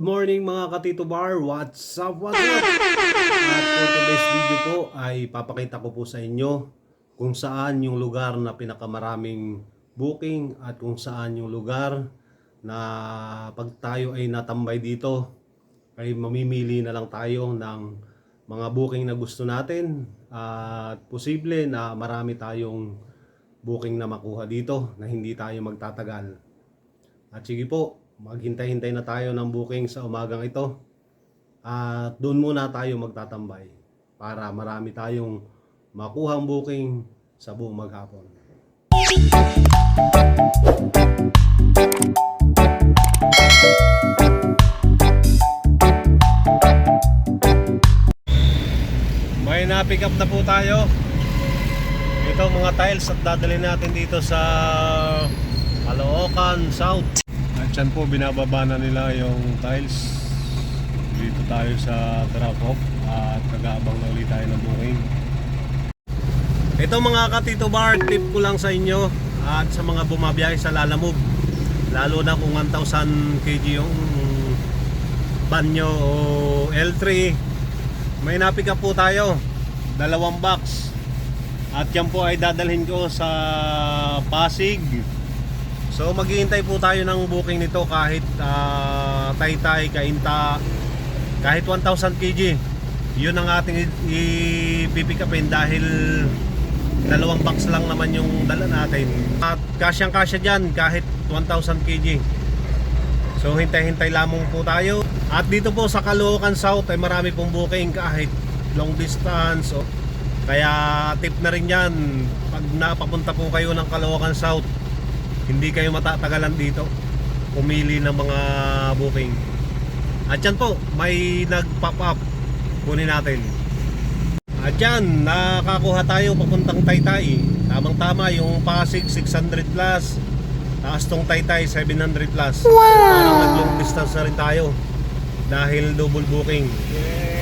Good morning mga katito bar, what's up, what's up? At for today's video po ay papakita ko po sa inyo kung saan yung lugar na pinakamaraming booking at kung saan yung lugar na pag tayo ay natambay dito ay mamimili na lang tayo ng mga booking na gusto natin at posible na marami tayong booking na makuha dito na hindi tayo magtatagal. At sige po, maghintay-hintay na tayo ng booking sa umagang ito. At doon muna tayo magtatambay para marami tayong makuhang booking sa buong maghapon. May na-pick up na po tayo. Ito mga tiles at dadalhin natin dito sa Caloocan South. At dyan po binababa na nila yung tiles. Dito tayo sa drop-off at nag-aabang na ulit tayo ng booking. Ito mga katito bar, tip ko lang sa inyo at sa mga bumabiyahe sa Lalamove. Lalo na kung 1,000 kg yung banyo o L3 may napick up po tayo dalawang box at yan po ay dadalhin ko sa Pasig so maghihintay po tayo ng booking nito kahit ah, Taytay, Kainta kahit 1,000 kg yun ang ating i- ipipick upin dahil dalawang box lang naman yung dala natin at kasyang kasya dyan kahit 1,000 kg So hintay-hintay lamang po tayo. At dito po sa Caloocan South ay marami pong booking kahit long distance. O, kaya tip na rin yan. Pag napapunta po kayo ng Caloocan South, hindi kayo matatagalan dito. Pumili ng mga booking. At yan po, may nag-pop up. Kunin natin. At yan, nakakuha tayo papuntang Taytay. Tamang-tama yung Pasig 600 plus. Taas tong Taytay 700 plus. Parang nag-long distance na rin tayo. Dahil double booking.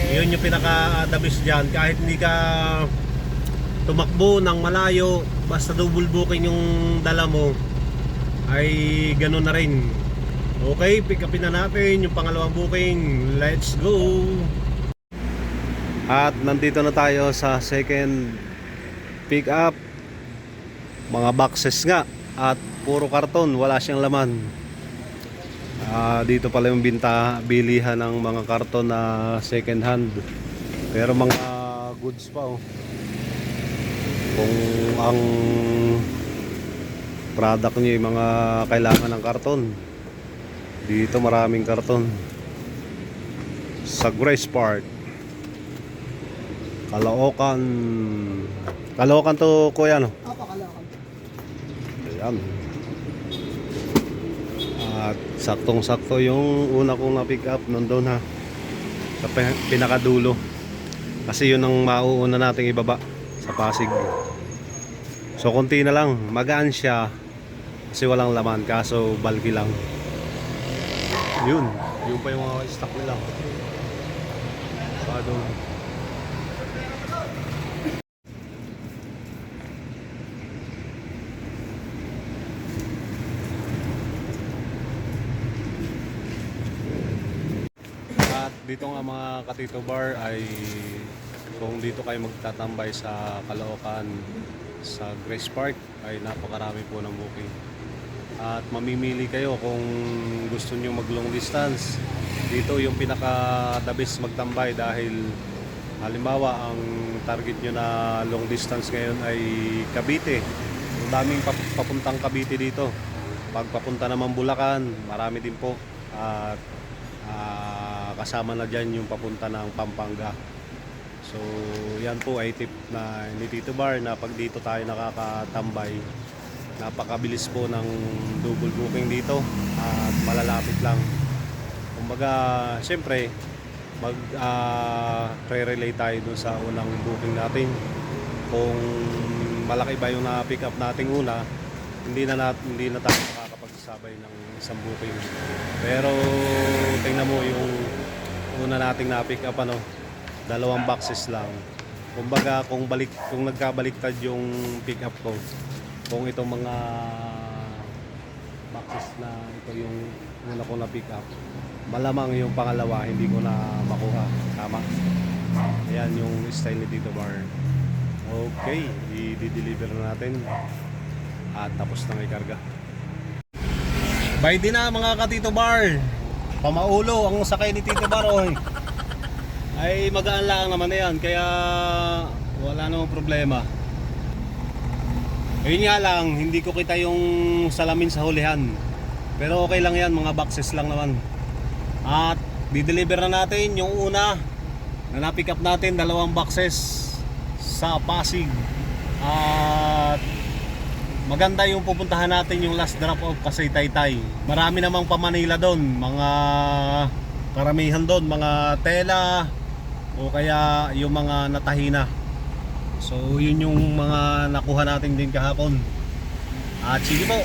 Yun yung pinaka-the best dyan. Kahit hindi ka tumakbo ng malayo, basta double booking yung dala mo, ay ganun na rin. Okay, pick upin na natin yung pangalawang booking. Let's go! At nandito na tayo sa second pick up. Mga boxes nga at puro karton, wala siyang laman. Ah, dito pala yung binta bilihan ng mga karton na second hand. Pero mga goods pa oh. Kung ang product niyo yung mga kailangan ng karton. Dito maraming karton. Sa Grace Park. Caloocan. Caloocan to kuya no? Opo, Caloocan. Ayan. At saktong-sakto yung una kong na-pick up nandun ha. Sa pi- pinakadulo. Kasi yun ang mauuna nating ibaba sa Pasig. So konti na lang. Magaan siya. Kasi walang laman. Kaso balki lang. Yun. Yun pa yung mga stock nila. Pa doon. At dito nga mga katito bar ay kung dito kayo magtatambay sa Caloocan sa Grace Park ay napakarami po ng booking. At mamimili kayo kung gusto nyo mag long distance. Dito yung pinaka the best magtambay dahil halimbawa ang target nyo na long distance ngayon ay Cavite. Ang daming pap- papuntang Cavite dito. Pag papunta naman Bulacan, marami din po. At ah, kasama na dyan yung papunta ng Pampanga. So, yan po ay tip na ni Tito Bar na pag dito tayo nakakatambay, napakabilis po ng double booking dito at malalapit lang. Kumbaga, siyempre, mag ah, re-relay tayo dun sa unang booking natin. Kung malaki ba yung na-pick up nating una, hindi na nat hindi na tayo makakapagsabay ng isang booking. Pero tingnan mo yung una nating na-pick up ano, dalawang boxes lang. Kumbaga kung balik kung nagkabaliktad yung pick up ko, kung itong mga boxes na ito yung una ko na pick up, malamang yung pangalawa hindi ko na makuha. Tama. Ayan yung style ni Tito Bar. Okay, i-deliver na natin. At tapos na ikarga. Bay din na mga ka-Tito Bar. Pamaulo ang sakay ni Tito Bar. Oy. Ay magaan lang naman na yan. Kaya wala namang problema. Ayun nga lang, hindi ko kita yung salamin sa hulihan. Pero okay lang yan, mga boxes lang naman. At di-deliver na natin yung una na na-pick up natin, dalawang boxes sa Pasig. At maganda yung pupuntahan natin yung last drop off kasi Taytay. Marami namang pa Manila doon, mga karamihan doon, mga tela o kaya yung mga natahina. So yun yung mga nakuha natin din kahapon. At sige po.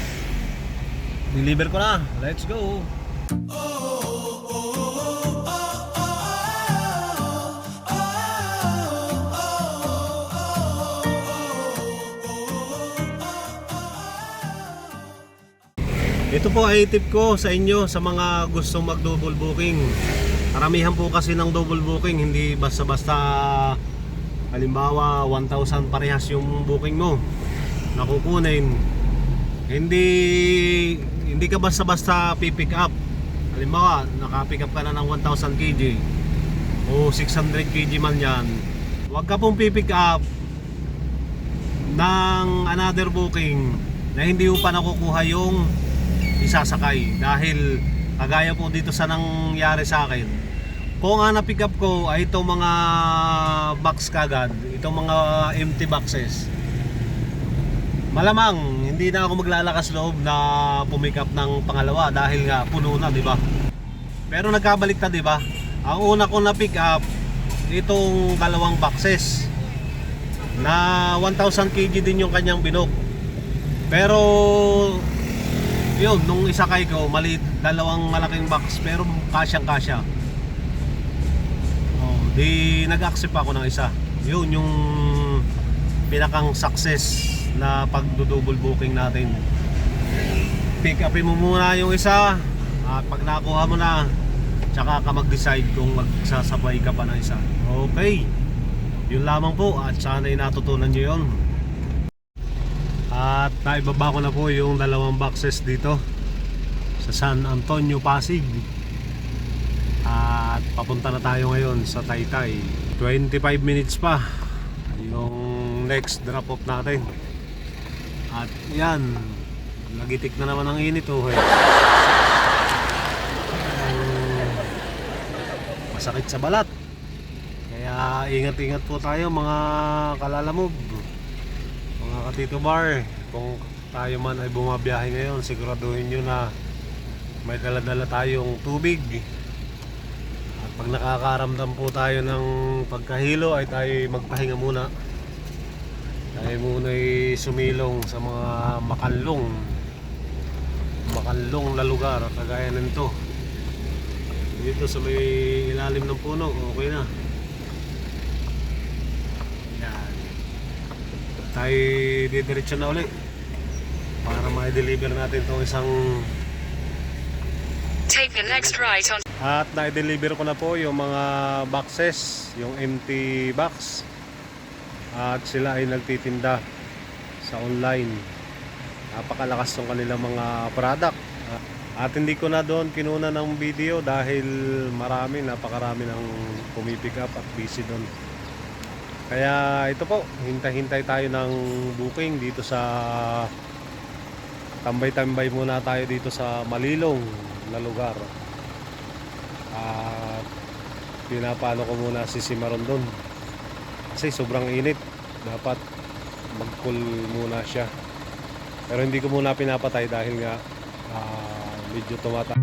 Deliver ko na. Let's go. Ito po ay tip ko sa inyo sa mga gustong mag double booking. Karamihan po kasi ng double booking hindi basta-basta halimbawa 1,000 parehas yung booking mo nakukunin. Hindi hindi ka basta-basta pipick up. Halimbawa naka-pick up ka na ng 1,000 kg o 600 kg man yan huwag ka pong pipick up ng another booking na hindi mo pa nakukuha yung isasakay. Dahil kagaya po dito sa nangyari sa akin kung ang na-pick up ko ay itong mga box kagad, itong mga empty boxes. Malamang hindi na ako maglalakas loob na pumick up ng pangalawa dahil nga puno na, di ba? Pero nagkabaliktad, di ba? Ang una ko na pick up itong dalawang boxes na 1000 kg din yung kanyang binok. Pero yun, nung isakay ko, maliit, dalawang malaking box pero kasyang kasya. Di nag-accept ako ng isa. Yun yung pinakang success na pagdo-double booking natin. Pick upin mo muna yung isa at pag nakuha mo na tsaka ka mag-decide kung magsasabay ka pa ng isa. Okay. Yun lamang po at sana'y natutunan nyo yun. At naibaba ko na po yung dalawang boxes dito sa San Antonio, Pasig. At papunta na tayo ngayon sa Taytay. 25 minutes pa yung next drop off natin. At yan, nagitik na naman ang init oh. Eh. Masakit sa balat. Kaya ingat-ingat po tayo mga kalalamog. Mga katito bar. Kung tayo man ay bumabiyahe ngayon, siguraduhin nyo na may dala-dala tayong tubig. Pag nakakaramdam po tayo ng pagkahilo ay tayo magpahinga muna. Tayo muna ay sumilong sa mga makanlong. Makanlong na lugar kagaya nito. Dito sa may ilalim ng puno, okay na. Yan. Tayo didiretso na ulit para ma-deliver natin itong isang Take the next right on At na-deliver ko na po yung mga boxes, yung empty box. At sila ay nagtitinda sa online. Napakalakas ng kanilang mga product. At hindi ko na doon kinuna ng video dahil marami, napakarami ng pumipick up at busy doon. Kaya ito po, hintay-hintay tayo ng booking dito sa tambay-tambay muna tayo dito sa Malilong na lugar. At pinapalo ko muna si Simaron doon. Kasi sobrang init. Dapat mag-cool muna siya. Pero hindi ko muna pinapatay dahil nga ah, medyo tumata.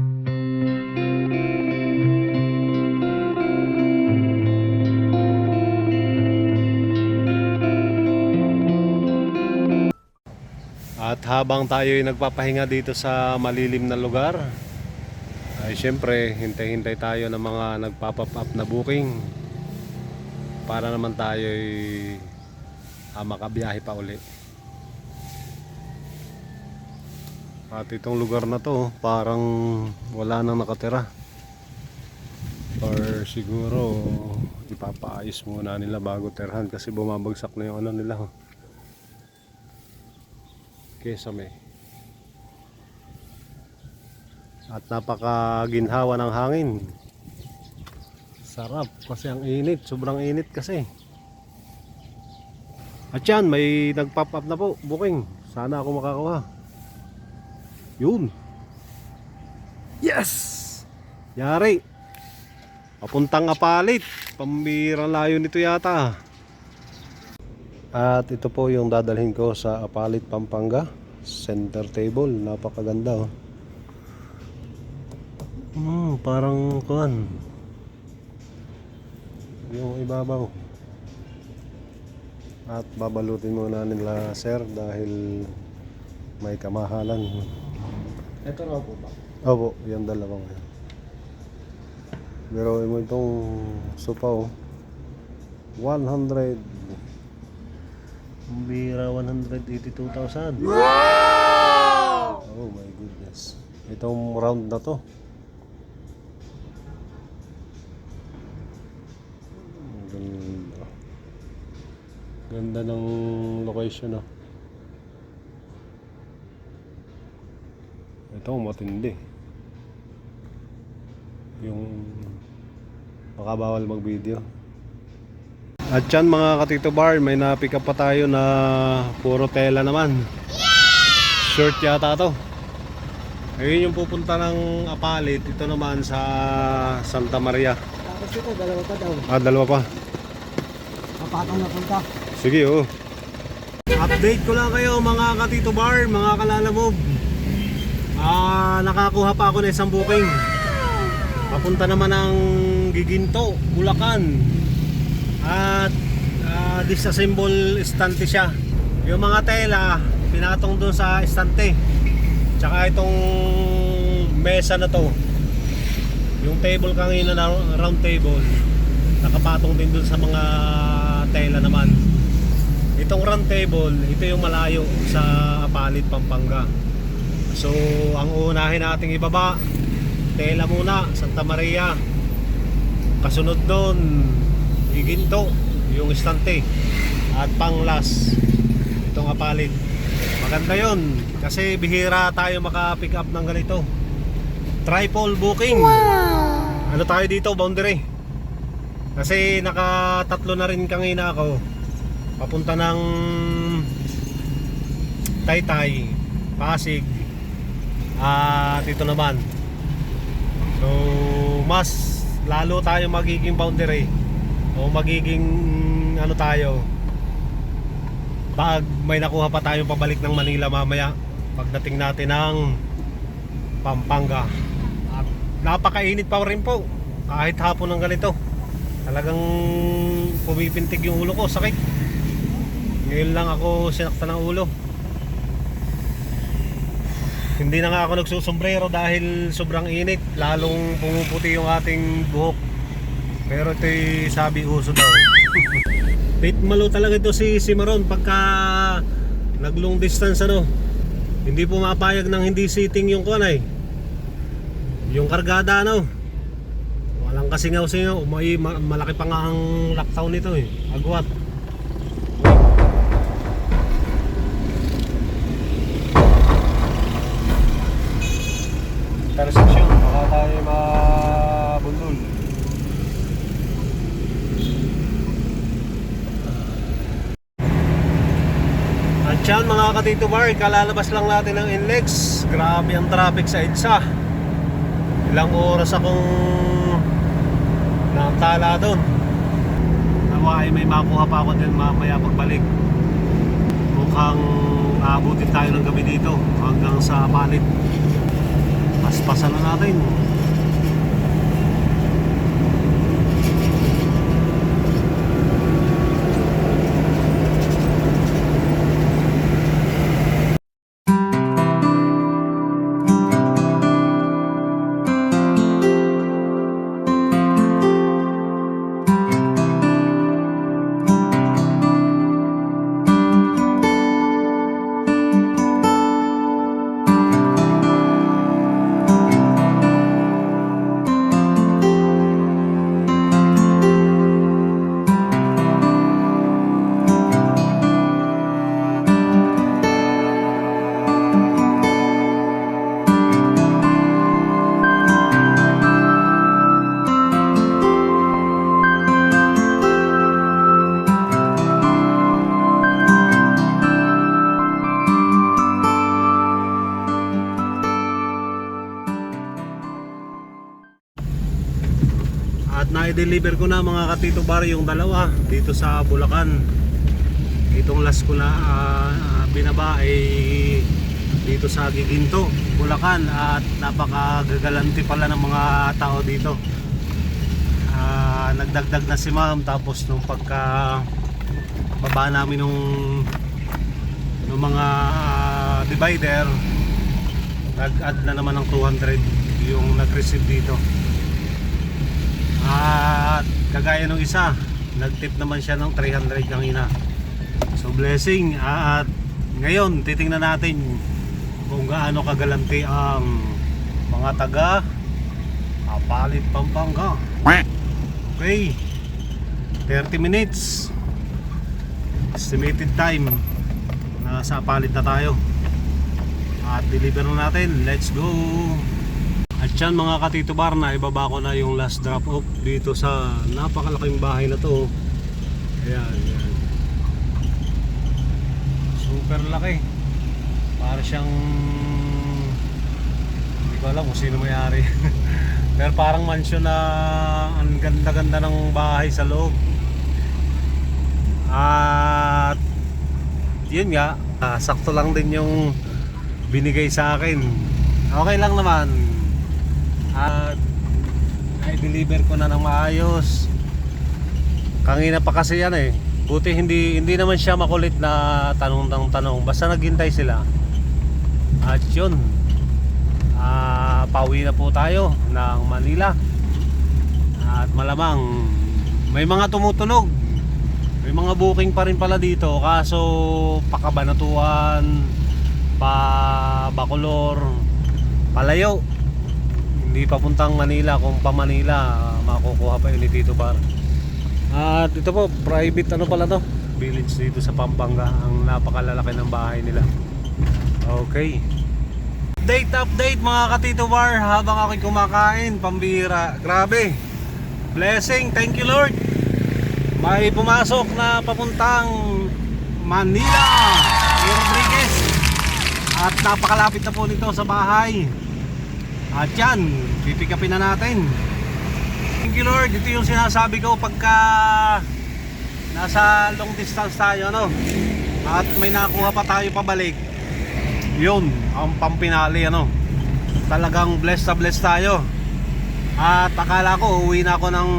At habang tayo ay nagpapahinga dito sa malilim na lugar, ay syempre hintay-hintay tayo ng mga nagpapop up na booking para naman tayo ay ah, makabiyahe pa uli. At itong lugar na to parang wala nang nakatira. or siguro ipapaayos muna nila bago terhan kasi bumabagsak na yung ano nila oh. kesame at napakaginhawa ng hangin. Sarap kasi ang init. Sobrang init kasi. At yan may nag pop up na po booking. Sana ako makakuha. Yun. Yes! Yari. Papuntang apalit. Pambirang layo nito yata. At ito po yung dadalhin ko sa apalit pampanga. Center table. Napakaganda oh Hmm, parang kuan. Yung ibabaw. At babalutin muna nila sir dahil may kamahalan. Ito raw po ba? Opo, yung dalawang yan. Pero mo itong supaw. 100 Ang bira 182,000. Wow! Oh my goodness. Itong round na to. Ganda ng location oh. Ito matindi. Yung baka bawal mag-video. At yan mga katito bar, may na-pick up pa tayo na puro tela naman. Short yata to. Ayun yung pupunta ng Apalit. Ito naman sa Santa Maria. Tapos ito, dalawa pa daw. Ah, dalawa pa. Kapatang na punta. Sige, oh. Update ko lang kayo mga katito bar, mga kalalamob. Ah, nakakuha pa ako ng isang booking. Papunta naman ng Giginto, Bulacan. At ah, disassemble estante siya. Yung mga tela, pinatong doon sa estante. Tsaka itong mesa na to. Yung table kanina na round table, nakapatong din doon sa mga tela naman. Itong round table, ito yung malayo sa Apalit, Pampanga. So, ang unahin nating ibaba, tela muna, Santa Maria. Kasunod doon, Iginto, yung istante. At panglas, itong Apalit. Maganda yon kasi bihira tayo maka-pick up ng ganito. Tripod booking. Ano tayo dito, boundary? Kasi nakatatlo na rin kanina ako. Papunta ng Taytay, Pasig, at ito naman. So, mas lalo tayo magiging boundary o magiging ano tayo pag may nakuha pa tayong pabalik ng Manila mamaya pagdating natin ng Pampanga. At napakainit pa rin po kahit hapon ng ganito. Talagang pumipintig yung ulo ko sakit ngayon lang ako sinaktan ng ulo. Hindi na nga ako nagsusombrero dahil sobrang init. Lalong pumuputi yung ating buhok. Pero ito'y sabi uso daw. Pit malo talaga ito si Simaron pagka nag long distance ano. Hindi pumapayag ng hindi sitting yung kuanay yung kargada ano. Walang kasingaw singaw may ma- malaki pa nga ang lockdown nito eh. Agwat intersection baka tayo mabundol At yan mga katito bar, kalalabas lang natin ng NLEX Grabe ang traffic sa EDSA. Ilang oras akong nakatala doon. Nawa ay may makuha pa ako din mamaya pagbalik. Mukhang aabutin tayo ng gabi dito hanggang sa palit Paspasan na natin na-deliver ko na mga katito bar yung dalawa dito sa Bulacan. Itong last ko na ah, binaba ay dito sa Giginto, Bulacan at napakagagalanti pala ng mga tao dito. Ah, nagdagdag na si ma'am tapos nung pagka baba namin nung nung mga ah, divider nag-add na naman ng 200 yung nag-receive dito. At kagaya nung isa, nag-tip naman siya ng 300 kanina. So blessing at ngayon titingnan natin kung gaano kagalanti ang mga taga Apalit Pampanga. Okay. 30 minutes. Estimated time. Nasa Apalit na tayo. At deliver na natin. Let's go. At yan mga katito bar na ibaba ko na yung last drop off dito sa napakalaking bahay na to. Ayan, ayan. Super laki. Para siyang hindi ko alam kung sino may-ari. Pero parang mansion na ang ganda-ganda ng bahay sa loob. At yun nga, ah, sakto lang din yung binigay sa akin. Okay lang naman. At i-deliver ko na ng maayos. Kanina pa kasi yan eh. Buti hindi hindi naman siya makulit na tanong ng tanong. Basta naghintay sila. At yun. Ah, pauwi na po tayo ng Manila. At malamang may mga tumutunog. May mga booking pa rin pala dito kaso pakabanatuan, pa Bacolor, palayo. Hindi papuntang Manila kung pa Manila makukuha pa yun ni Tito Bar. At ito po, private ano pala to? Village dito sa Pampanga. Ang napakalalaki ng bahay nila. Okay. Update, update mga katito bar habang ako'y kumakain, pambira. Grabe. Blessing, thank you Lord. May pumasok na papuntang Manila. Rodriguez. At napakalapit na po nito sa bahay. At yan, pipikapin na natin. Thank you Lord, ito yung sinasabi ko pagka nasa long distance tayo ano. At may nakuha pa tayo pabalik. Yun, ang pampinali ano. Talagang blessed na blessed tayo. At akala ko uwi na ako ng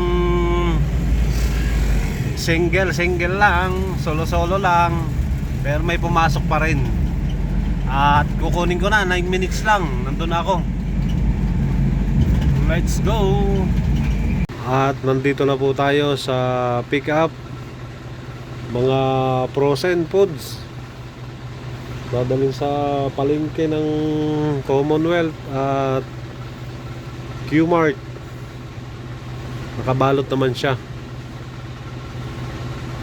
single single lang, solo solo lang. Pero may pumasok pa rin. At kukunin ko na 9 minutes lang. Nandun na ako. Let's go. At nandito na po tayo sa pick up mga frozen foods. Dadalhin sa palengke ng Commonwealth at Qmart. Nakabalot naman siya.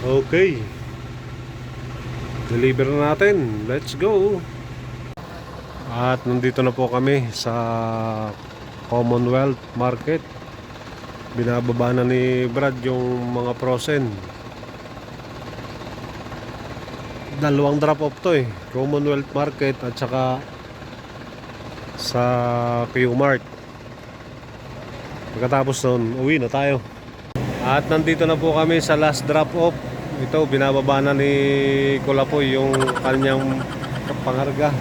Okay. Deliver na natin. Let's go. At nandito na po kami sa Commonwealth Market. Binababa na ni Brad yung mga frozen. Dalawang drop off to eh. Commonwealth Market at saka sa Q-Mart. Pagkatapos nun, uwi na tayo. At nandito na po kami sa last drop off. Ito, binababa na ni Kulapoy yung kanyang pangarga.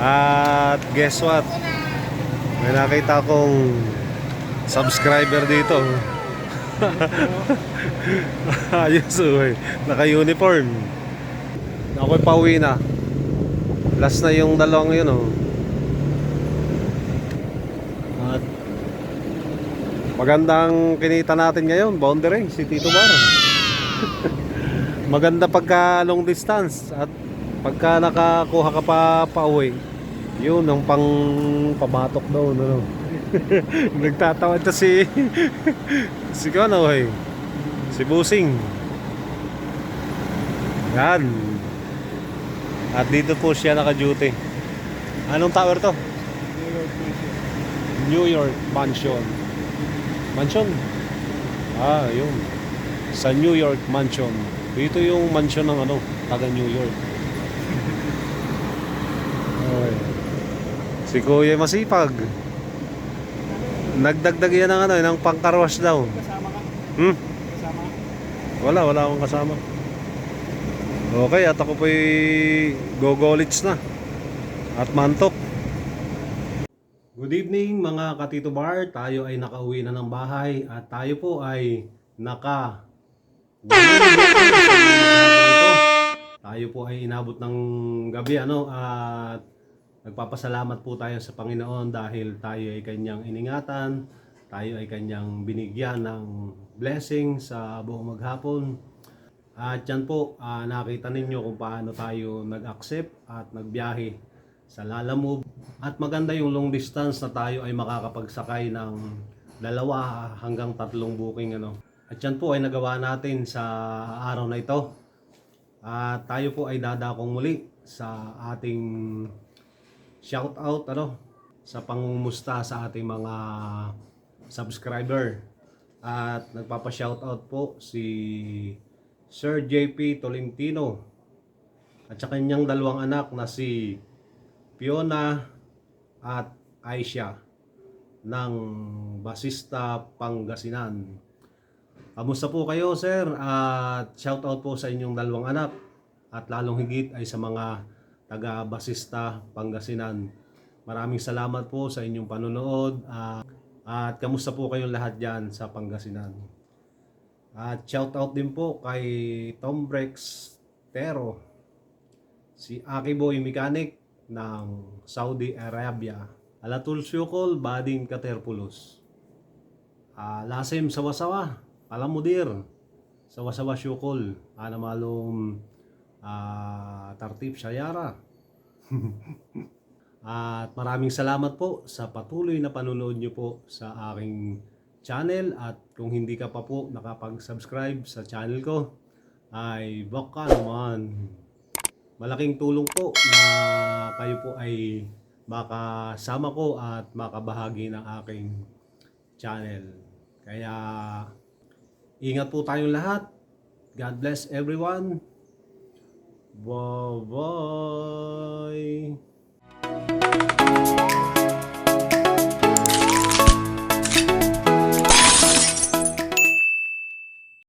At guess what? May nakita akong subscriber dito. Ayos uy. Naka-uniform. Ako'y pauwi na. Last na yung dalawang yun oh. At magandang kinita natin ngayon, boundary, si Tito Bar. Maganda pagka long distance at pagka nakakuha ka pa pauwi. Yun ang pang pamatok daw no. Nagtatawa ito si si ano eh. Si Busing. Yan. At dito po siya naka-duty. Anong tower to? New York Mansion. Mansion? Ah, yun. Sa New York Mansion. Dito yung mansion ng ano, taga New York. Si Kuya masipag. Nagdagdag yan ng ano, ng pangkarwas daw. Kasama ka Hmm? Kasama. Wala, wala akong kasama. Okay, at ako po'y gogolits na. At mantok. Good evening mga katito bar. Tayo ay nakauwi na ng bahay at tayo po ay naka tayo po ay inabot ng gabi ano at nagpapasalamat po tayo sa Panginoon dahil tayo ay kanyang iningatan, tayo ay kanyang binigyan ng blessing sa buong maghapon. At yan po, ah, nakita ninyo kung paano tayo nag-accept at nagbiyahe sa Lalamove. At maganda yung long distance na tayo ay makakapagsakay ng dalawa hanggang tatlong booking. Ano. At yan po ay nagawa natin sa araw na ito. At tayo po ay dadakong muli sa ating shout out ano sa pangumusta sa ating mga subscriber. At nagpapa-shout out po si Sir JP Tolentino at sa kanyang dalawang anak na si Fiona at Aisha ng Basista Pangasinan. Kamusta po kayo, sir? At shout out po sa inyong dalawang anak at lalong higit ay sa mga taga Basista Pangasinan. Maraming salamat po sa inyong panonood ah, at kamusta po kayong lahat diyan sa Pangasinan. At shout out din po kay Tom Brex Tero, si Aki Boy Mechanic ng Saudi Arabia, Alatul Syukol Bading Katerpulos, Ah, Lasem Sawasawa, Palamudir, Sawasawa Syukol, Anamalom ah, Tartip Sayara. At maraming salamat po sa patuloy na panonood nyo po sa aking channel at kung hindi ka pa po nakapag-subscribe sa channel ko ay baka naman malaking tulong po na kayo po ay makasama ko at makabahagi ng aking channel. Kaya ingat po tayong lahat. God bless everyone. Bye bye.